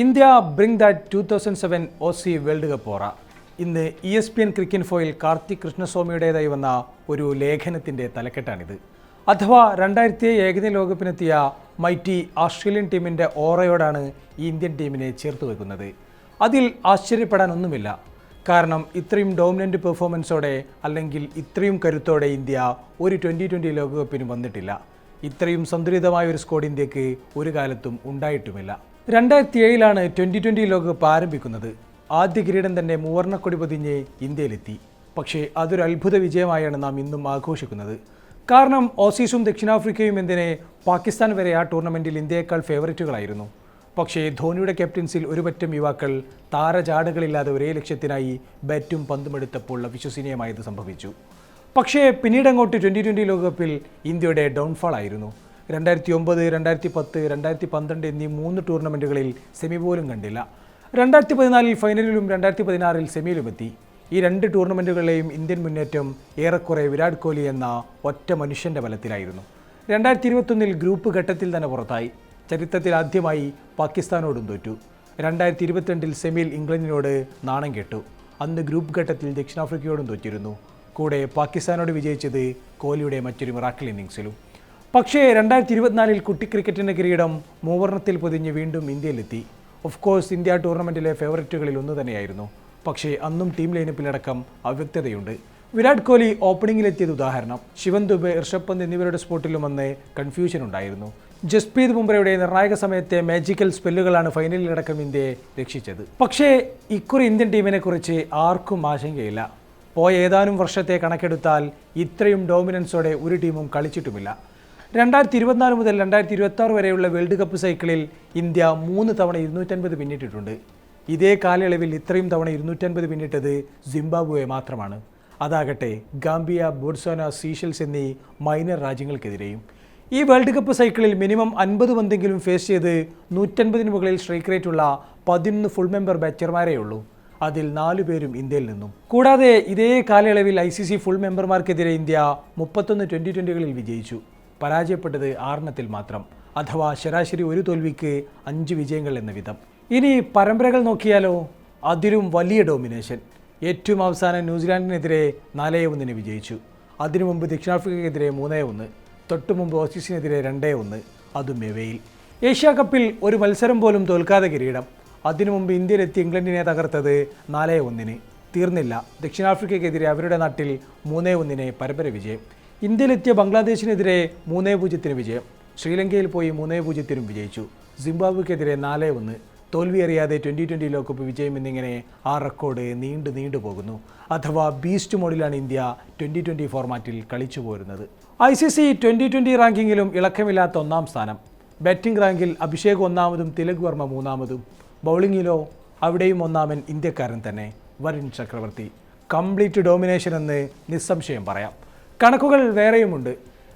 India bring that two thousand seven O C world cup ഓറ ഇന്ന് E S P N cricinfo Karthik കൃഷ്ണസ്വാമിയുടേതായി വന്ന ഒരു ലേഖനത്തിന്റെ തലക്കെട്ടാണിത്. അഥവാ രണ്ടായിരത്തി ഏകദിന ലോകകപ്പിനെത്തിയ മൈറ്റി ഓസ്ട്രേലിയൻ ടീമിന്റെ ഓറയോടാണ് ഇന്ത്യൻ ടീമിനെ ചേർത്ത് വെക്കുന്നത്. അതിൽ ആശ്ചര്യപ്പെടാനൊന്നുമില്ല. കാരണം ഇത്രയും ഡോമിനന്റ് പെർഫോമൻസോടെ അല്ലെങ്കിൽ ഇത്രയും കരുത്തോടെ ഇന്ത്യ ഒരു ട്വന്റി ട്വന്റി ലോകകപ്പിന് വന്നിട്ടില്ല. ഇത്രയും സന്തുലിതമായ ഒരു സ്കോഡ് ഇന്ത്യയ്ക്ക് ഒരു കാലത്തും ഉണ്ടായിട്ടുമില്ല. രണ്ടായിരത്തി ഏഴിലാണ് ട്വന്റി ട്വന്റി ലോകകപ്പ് ആരംഭിക്കുന്നത്. ആദ്യ കിരീടം തന്നെ മൂവർണക്കൊടി പൊതിഞ്ഞ് ഇന്ത്യയിലെത്തി. പക്ഷേ അതൊരു അത്ഭുത വിജയമായാണ് നാം ഇന്നും ആഘോഷിക്കുന്നത്. കാരണം ഓസീസും ദക്ഷിണാഫ്രിക്കയും എന്തിനെ പാകിസ്ഥാൻ വരെ ആ ടൂർണമെന്റിൽ ഇന്ത്യയേക്കാൾ ഫേവറേറ്റുകളായിരുന്നു. പക്ഷേ ധോണിയുടെ ക്യാപ്റ്റൻസിൽ ഒരുപറ്റം യുവാക്കൾ താരചാടുകളില്ലാതെ ഒരേ ലക്ഷ്യത്തിനായി ബാറ്റും പന്തുമെടുത്തപ്പോൾ വിശ്വസനീയമായത് സംഭവിച്ചു. പക്ഷേ പിന്നീടങ്ങോട്ട് ട്വന്റി ട്വന്റി ലോകകപ്പിൽ ഇന്ത്യയുടെ ഡൗൺഫാൾ ആയിരുന്നു രണ്ടായിരത്തി ഒമ്പത് രണ്ടായിരത്തി പത്ത് രണ്ടായിരത്തി പന്ത്രണ്ട് എന്നീ മൂന്ന് ടൂർണമെന്റുകളിൽ സെമി പോലും കണ്ടില്ല. രണ്ടായിരത്തി പതിനാലിൽ ഫൈനലിലും രണ്ടായിരത്തി പതിനാറിൽ സെമിയിലുമെത്തി ഈ രണ്ട് ടൂർണമെന്റുകളിലെയും ഇന്ത്യൻ മുന്നേറ്റം ഏറെക്കുറെ വിരാട് കോഹ്ലി എന്ന ഒറ്റ മനുഷ്യന്റെ ബലത്തിലായിരുന്നു. രണ്ടായിരത്തി ഇരുപത്തൊന്നിൽ ഗ്രൂപ്പ് ഘട്ടത്തിൽ തന്നെ പുറത്തായി. ചരിത്രത്തിൽ ആദ്യമായി പാകിസ്ഥാനോടും തോറ്റു. രണ്ടായിരത്തി ഇരുപത്തിരണ്ടിൽ സെമിയിൽ ഇംഗ്ലണ്ടിനോട് നാണം കെട്ടു. അന്ന് ഗ്രൂപ്പ് ഘട്ടത്തിൽ ദക്ഷിണാഫ്രിക്കയോടും തോറ്റിരുന്നു. കൂടെ പാകിസ്ഥാനോട് വിജയിച്ചത് കോഹ്ലിയുടെ മറ്റൊരു മിറാക്കിൾ ഇന്നിങ്സിലും പക്ഷേ രണ്ടായിരത്തി ഇരുപത്തിനാലിൽ കുട്ടി ക്രിക്കറ്റിന്റെ കിരീടം മൂവർണത്തിൽ പൊതിഞ്ഞ് വീണ്ടും ഇന്ത്യയിലെത്തി. ഓഫ് കോഴ്സ് ഇന്ത്യ ടൂർണമെന്റിലെ ഫേവററ്റുകളിൽ ഒന്ന് തന്നെയായിരുന്നു. പക്ഷേ അന്നും ടീം ലൈനപ്പിലടക്കം അവ്യക്തതയുണ്ട്. വിരാട് കോഹ്ലി ഓപ്പണിംഗിലെത്തിയത് ഉദാഹരണം. ശിവൻ ദുബെ ഋഷഭ് പന്ത് എന്നിവരുടെ സ്പോട്ടിലും വന്ന് കൺഫ്യൂഷൻ ഉണ്ടായിരുന്നു. ജസ്പ്രീത് ബുംറയുടെ നിർണായക സമയത്തെ മാജിക്കൽ സ്പെല്ലുകളാണ് ഫൈനലിലടക്കം ഇന്ത്യയെ രക്ഷിച്ചത്. പക്ഷേ ഇക്കുറി ഇന്ത്യൻ ടീമിനെ കുറിച്ച് ആർക്കും ആശങ്കയില്ല. പോയ ഏതാനും വർഷത്തെ കണക്കെടുത്താൽ ഇത്രയും ഡോമിനൻസോടെ ഒരു ടീമും കളിച്ചിട്ടുമില്ല. രണ്ടായിരത്തി ഇരുപത്തിനാല് മുതൽ രണ്ടായിരത്തി ഇരുപത്തി വരെയുള്ള വേൾഡ് കപ്പ് സൈക്കിളിൽ ഇന്ത്യ മൂന്ന് തവണ ഇരുന്നൂറ്റൻപത് പിന്നിട്ടിട്ടുണ്ട്. ഇതേ കാലയളവിൽ ഇത്രയും തവണ ഇരുന്നൂറ്റൻപത് പിന്നിട്ടത് സിംബാബ്വെ മാത്രമാണ്. അതാകട്ടെ ഗാംബിയ ബോർസോന സീഷൽസ് എന്നീ മൈനർ രാജ്യങ്ങൾക്കെതിരെയും. ഈ വേൾഡ് കപ്പ് സൈക്കിളിൽ മിനിമം അൻപത് പന്തെങ്കിലും ഫേസ് ചെയ്ത് നൂറ്റൻപതിന് മുകളിൽ സ്ട്രൈക്ക് റേറ്റ് ഉള്ള പതിനൊന്ന് ഫുൾ മെമ്പർ ബാറ്റർമാരേ ഉള്ളൂ. അതിൽ നാലു പേരും ഇന്ത്യയിൽ നിന്നും. കൂടാതെ ഇതേ കാലയളവിൽ ഐ സി സി ഫുൾ മെമ്പർമാർക്കെതിരെ ഇന്ത്യ മുപ്പത്തൊന്ന് ട്വന്റി ട്വന്റികളിൽ വിജയിച്ചു. പരാജയപ്പെട്ടത് ആറെണ്ണത്തിൽ മാത്രം. അഥവാ ശരാശരി ഒരു തോൽവിക്ക് അഞ്ച് വിജയങ്ങൾ എന്ന വിധം. ഇനി പരമ്പരകൾ നോക്കിയാലോ അതിലും വലിയ ഡോമിനേഷൻ ഏറ്റവും അവസാനം ന്യൂസിലാൻഡിനെതിരെ നാലേ ഒന്നിന് വിജയിച്ചു. അതിനു മുമ്പ് ദക്ഷിണാഫ്രിക്കയ്ക്കെതിരെ മൂന്നേ ഒന്ന്. തൊട്ടു മുമ്പ് ഓസീസിനെതിരെ രണ്ടേ ഒന്ന്. അതും എവയിൽ. ഏഷ്യാ കപ്പിൽ ഒരു മത്സരം പോലും തോൽക്കാതെ കിരീടം. അതിനു മുമ്പ് ഇന്ത്യയിലെത്തി ഇംഗ്ലണ്ടിനെ തകർത്തത് നാലേ ഒന്നിന്. തീർന്നില്ല. ദക്ഷിണാഫ്രിക്കയ്ക്കെതിരെ അവരുടെ നാട്ടിൽ മൂന്നേ ഒന്നിന് പരമ്പര വിജയം. ഇന്ത്യയിലെത്തിയ ബംഗ്ലാദേശിനെതിരെ മൂന്നേ പൂജ്യത്തിന് വിജയം. ശ്രീലങ്കയിൽ പോയി മൂന്നേ പൂജ്യത്തിനും വിജയിച്ചു. സിംബാബ്വെക്കെതിരെ നാലേ ഒന്ന്. തോൽവി അറിയാതെ ട്വന്റി ട്വന്റി ലോകകപ്പ് വിജയം എന്നിങ്ങനെ ആ റെക്കോർഡ് നീണ്ടു നീണ്ടു പോകുന്നു. അഥവാ ബീസ്റ്റ് മോഡിലാണ് ഇന്ത്യ ട്വന്റി ട്വന്റി ഫോർമാറ്റിൽ കളിച്ചു പോരുന്നത്. I C C twenty twenty റാങ്കിങ്ങിലും ഇളക്കമില്ലാത്ത ഒന്നാം സ്ഥാനം. ബാറ്റിംഗ് റാങ്കിൽ അഭിഷേക് ഒന്നാമതും തിലക് വർമ്മ മൂന്നാമതും. ബൗളിങ്ങിലോ അവിടെയും ഒന്നാമൻ ഇന്ത്യക്കാരൻ തന്നെ. വരുൺ ചക്രവർത്തി. കംപ്ലീറ്റ് ഡോമിനേഷൻ എന്ന് നിസ്സംശയം പറയാം. കണക്കുകൾ വേറെയുമുണ്ട്.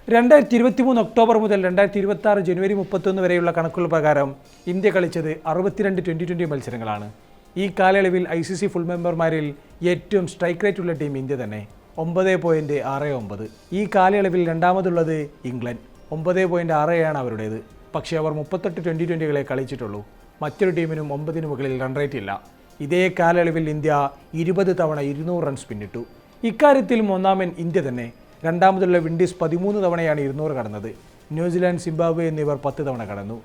രണ്ടായിരത്തി ഇരുപത്തി മൂന്ന് ഒക്ടോബർ മുതൽ രണ്ടായിരത്തി ഇരുപത്തി ആറ് ജനുവരി മുപ്പത്തൊന്ന് വരെയുള്ള കണക്കുകൾ പ്രകാരം ഇന്ത്യ കളിച്ചത് അറുപത്തിരണ്ട് ട്വന്റി ട്വന്റി മത്സരങ്ങളാണ്. ഈ കാലയളവിൽ ഐ സി സി ഫുൾ മെമ്പർമാരിൽ ഏറ്റവും സ്ട്രൈക്ക് റേറ്റ് ഉള്ള ടീം ഇന്ത്യ തന്നെ. ഒമ്പത് പോയിന്റ് ആറ് ഒമ്പത്. ഈ കാലയളവിൽ രണ്ടാമതുള്ളത് ഇംഗ്ലണ്ട്. ഒമ്പത് പോയിന്റ് ആറ് ആണ് അവരുടേത്. പക്ഷേ അവർ മുപ്പത്തെട്ട് ട്വന്റി ട്വന്റികളെ കളിച്ചിട്ടുള്ളൂ. മറ്റൊരു ടീമിനും ഒമ്പതിന് മുകളിൽ റൺ റേറ്റ് ഇല്ല. ഇതേ കാലയളവിൽ ഇന്ത്യ ഇരുപത് തവണ ഇരുന്നൂറ് റൺസ് പിന്നിട്ടു. ഇക്കാര്യത്തിലും ഒന്നാമൻ ഇന്ത്യ തന്നെ രണ്ടാമതുള്ള വിൻഡീസ് പതിമൂന്ന് തവണയാണ് ഇരുന്നൂറ് കടന്നത്. ന്യൂസിലാൻഡ് സിംബാബ്വെ എന്നിവർ പത്ത് തവണ കടന്നു.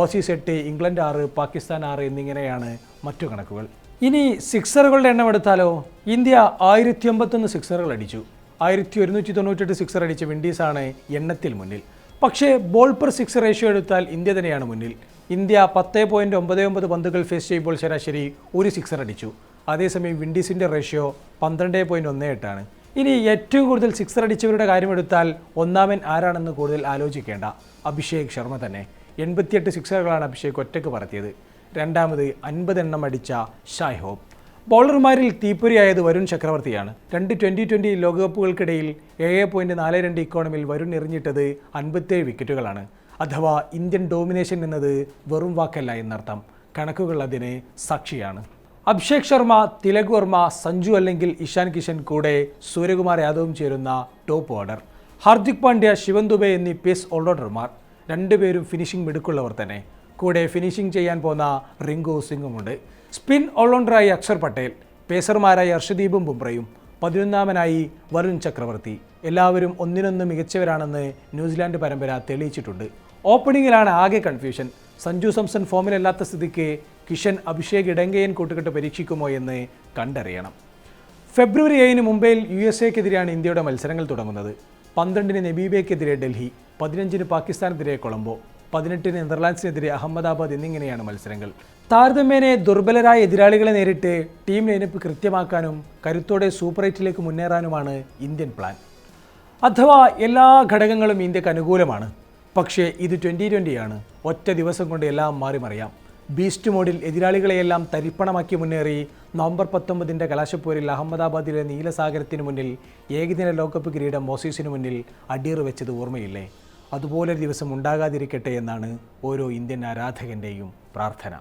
ഓസീസ് എട്ട് ഇംഗ്ലണ്ട് ആറ് പാകിസ്ഥാൻ ആറ് എന്നിങ്ങനെയാണ് മറ്റു കണക്കുകൾ. ഇനി സിക്സറുകളുടെ എണ്ണം എടുത്താലോ? ഇന്ത്യ ആയിരത്തി അമ്പത്തൊന്ന് സിക്സറുകൾ അടിച്ചു. ആയിരത്തി ഒരുന്നൂറ്റി തൊണ്ണൂറ്റെട്ട് സിക്സർ അടിച്ച വിൻഡീസാണ് എണ്ണത്തിൽ മുന്നിൽ. പക്ഷേ ബോൾ പെർ സിക്സ് റേഷ്യോ എടുത്താൽ ഇന്ത്യ തന്നെയാണ് മുന്നിൽ. ഇന്ത്യ പത്ത് പോയിന്റ് ഒമ്പത് ഒമ്പത് പന്തുകൾ ഫേസ് ചെയ്യുമ്പോൾ ശരാശരി ഒരു സിക്സർ അടിച്ചു. അതേസമയം വിൻഡീസിന്റെ റേഷ്യോ പന്ത്രണ്ട് പോയിന്റ് ഒന്ന് എട്ടാണ് ഇനി ഏറ്റവും കൂടുതൽ സിക്സർ അടിച്ചവരുടെ കാര്യമെടുത്താൽ ഒന്നാമൻ ആരാണെന്ന് കൂടുതൽ ആലോചിക്കേണ്ട? അഭിഷേക് ശർമ്മ തന്നെ. എൺപത്തിയെട്ട് സിക്സറുകളാണ് അഭിഷേക് ഒറ്റയ്ക്ക് പറത്തിയത്. രണ്ടാമത് അൻപത് എണ്ണം അടിച്ച ഷായ് ഹോപ്പ് ബൗളർമാരിൽ തീപ്പൊരിയായത് വരുൺ ചക്രവർത്തിയാണ്. രണ്ട് ട്വന്റി ട്വന്റി ലോകകപ്പുകൾക്കിടയിൽ ഏഴ് പോയിന്റ് നാല് രണ്ട് ഇക്കോണമിയിൽ വരുൺ എറിഞ്ഞിട്ടത് അൻപത്തേഴ് വിക്കറ്റുകളാണ്. അഥവാ ഇന്ത്യൻ ഡോമിനേഷൻ എന്നത് വെറും വാക്കല്ല എന്നർത്ഥം. കണക്കുകൾ അതിന് സാക്ഷിയാണ്. അഭിഷേക് ശർമ്മ തിലക് വർമ്മ സഞ്ജു അല്ലെങ്കിൽ ഇഷാൻ കിഷൻ കൂടെ സൂര്യകുമാർ യാദവും ചേരുന്ന ടോപ്പ് ഓർഡർ. ഹാർദിക് പാണ്ഡ്യ ശിവൻ ദുബെ എന്നീ പേസ് ഓൾറൗണ്ടർമാർ രണ്ടുപേരും ഫിനിഷിംഗ് മിടുക്കുള്ളവർ തന്നെ. കൂടെ ഫിനിഷിംഗ് ചെയ്യാൻ പോന്ന റിങ്കു സിംഗുമുണ്ട്. സ്പിൻ ഓൾറൗണ്ടറായി അക്ഷർ പട്ടേൽ പേസർമാരായി അർഷദീപും ബുംറയും പതിനൊന്നാമനായി വരുൺ ചക്രവർത്തി. എല്ലാവരും ഒന്നിനൊന്ന് മികച്ചവരാണെന്ന് ന്യൂസിലാൻഡ് പരമ്പര തെളിയിച്ചിട്ടുണ്ട്. ഓപ്പണിങ്ങിലാണ് ആകെ കൺഫ്യൂഷൻ സഞ്ജു സംസൺ ഫോമിലല്ലാത്ത സ്ഥിതിക്ക് കിഷൻ അഭിഷേക് ഇടങ്കയൻ കൂട്ടുകെട്ട് പരീക്ഷിക്കുമോ എന്ന് കണ്ടറിയണം. ഫെബ്രുവരി ഏഴിന് മുംബൈയിൽ യു എസ് എക്കെതിരെയാണ് ഇന്ത്യയുടെ മത്സരങ്ങൾ തുടങ്ങുന്നത്. പന്ത്രണ്ടിന് നബീബയ്ക്കെതിരെ ഡൽഹി പതിനഞ്ചിന് പാകിസ്ഥാനെതിരെ കൊളംബോ പതിനെട്ടിന് നെതർലാൻഡ്സിനെതിരെ അഹമ്മദാബാദ് എന്നിങ്ങനെയാണ് മത്സരങ്ങൾ. താരതമ്യേനെ ദുർബലരായ എതിരാളികളെ നേരിട്ട് ടീം ലൈനപ്പ് കൃത്യമാക്കാനും കരുത്തോടെ സൂപ്പർ എയ്റ്റിലേക്ക് മുന്നേറാനുമാണ് ഇന്ത്യൻ പ്ലാൻ അഥവാ എല്ലാ ഘടകങ്ങളും ഇന്ത്യയ്ക്ക് അനുകൂലമാണ്. പക്ഷേ ഇത് ട്വന്റി ട്വന്റിയാണ് ഒറ്റ ദിവസം കൊണ്ട് എല്ലാം മാറി മറിയാം ബീസ്റ്റ് മോഡിൽ എതിരാളികളെയെല്ലാം തരിപ്പണമാക്കി മുന്നേറി നവംബർ പത്തൊമ്പതിന്റെ കലാശപ്പോരിൽ അഹമ്മദാബാദിലെ നീലസാഗരത്തിന് മുന്നിൽ ഏകദിന ലോകകപ്പ് കിരീടം മോസീസിന് മുന്നിൽ അടിയറ വെച്ചത് ഓർമ്മയില്ലേ? അതുപോലൊരു ദിവസം ഉണ്ടാകാതിരിക്കട്ടെ എന്നാണ് ഓരോ ഇന്ത്യൻ ആരാധകന്റെയും പ്രാർത്ഥന.